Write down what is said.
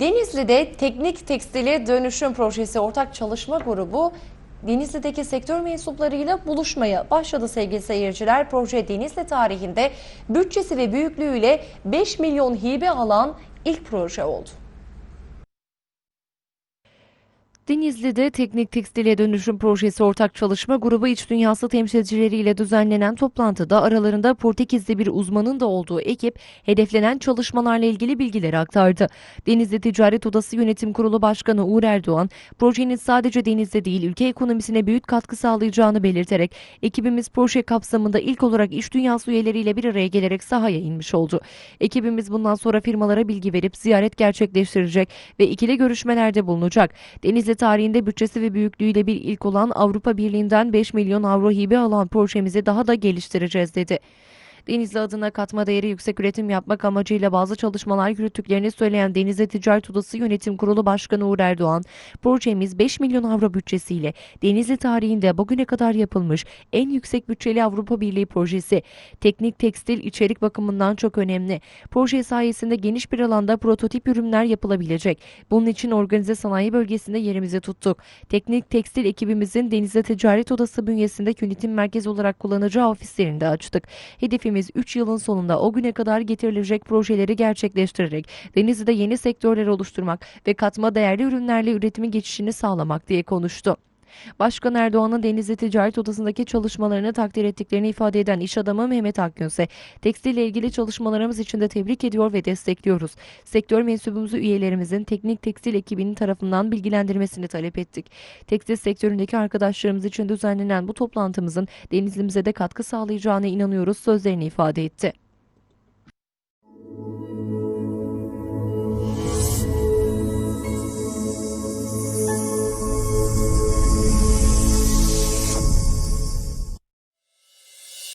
Denizli'de Teknik Tekstili Dönüşüm Projesi Ortak Çalışma Grubu Denizli'deki sektör mensuplarıyla buluşmaya başladı sevgili seyirciler. Proje Denizli tarihinde bütçesi ve büyüklüğüyle 5 milyon hibe alan ilk proje oldu. Denizli'de Teknik Tekstile Dönüşüm Projesi Ortak Çalışma Grubu İç Dünyası temsilcileriyle düzenlenen toplantıda aralarında Portekizli bir uzmanın da olduğu ekip hedeflenen çalışmalarla ilgili bilgileri aktardı. Denizli Ticaret Odası Yönetim Kurulu Başkanı Uğur Erdoğan, projenin sadece Denizli değil ülke ekonomisine büyük katkı sağlayacağını belirterek ekibimiz proje kapsamında ilk olarak iş dünyası üyeleriyle bir araya gelerek sahaya inmiş oldu. Ekibimiz bundan sonra firmalara bilgi verip ziyaret gerçekleştirecek ve ikili görüşmelerde bulunacak. Denizli tarihinde bütçesi ve büyüklüğüyle bir ilk olan Avrupa Birliği'nden 5 milyon avro hibe alan projemizi daha da geliştireceğiz dedi. Denizli adına katma değeri yüksek üretim yapmak amacıyla bazı çalışmalar yürüttüklerini söyleyen Denizli Ticaret Odası Yönetim Kurulu Başkanı Uğur Erdoğan, projemiz 5 milyon avro bütçesiyle Denizli tarihinde bugüne kadar yapılmış en yüksek bütçeli Avrupa Birliği projesi. Teknik tekstil içerik bakımından çok önemli. Proje sayesinde geniş bir alanda prototip ürünler yapılabilecek. Bunun için organize sanayi bölgesinde yerimizi tuttuk. Teknik tekstil ekibimizin Denizli Ticaret Odası bünyesinde yönetim merkezi olarak kullanacağı ofislerini de açtık. Hedefimiz 3 yılın sonunda o güne kadar getirilecek projeleri gerçekleştirerek Denizli'de yeni sektörler oluşturmak ve katma değerli ürünlerle üretimin geçişini sağlamak diye konuştu. Başkan Erdoğan'ın Denizli Ticaret Odası'ndaki çalışmalarını takdir ettiklerini ifade eden iş adamı Mehmet Akgünse, tekstille ilgili çalışmalarımız için de tebrik ediyor ve destekliyoruz. Sektör mensubumuzu üyelerimizin teknik tekstil ekibinin tarafından bilgilendirmesini talep ettik. Tekstil sektöründeki arkadaşlarımız için düzenlenen bu toplantımızın Denizli'mize de katkı sağlayacağına inanıyoruz sözlerini ifade etti.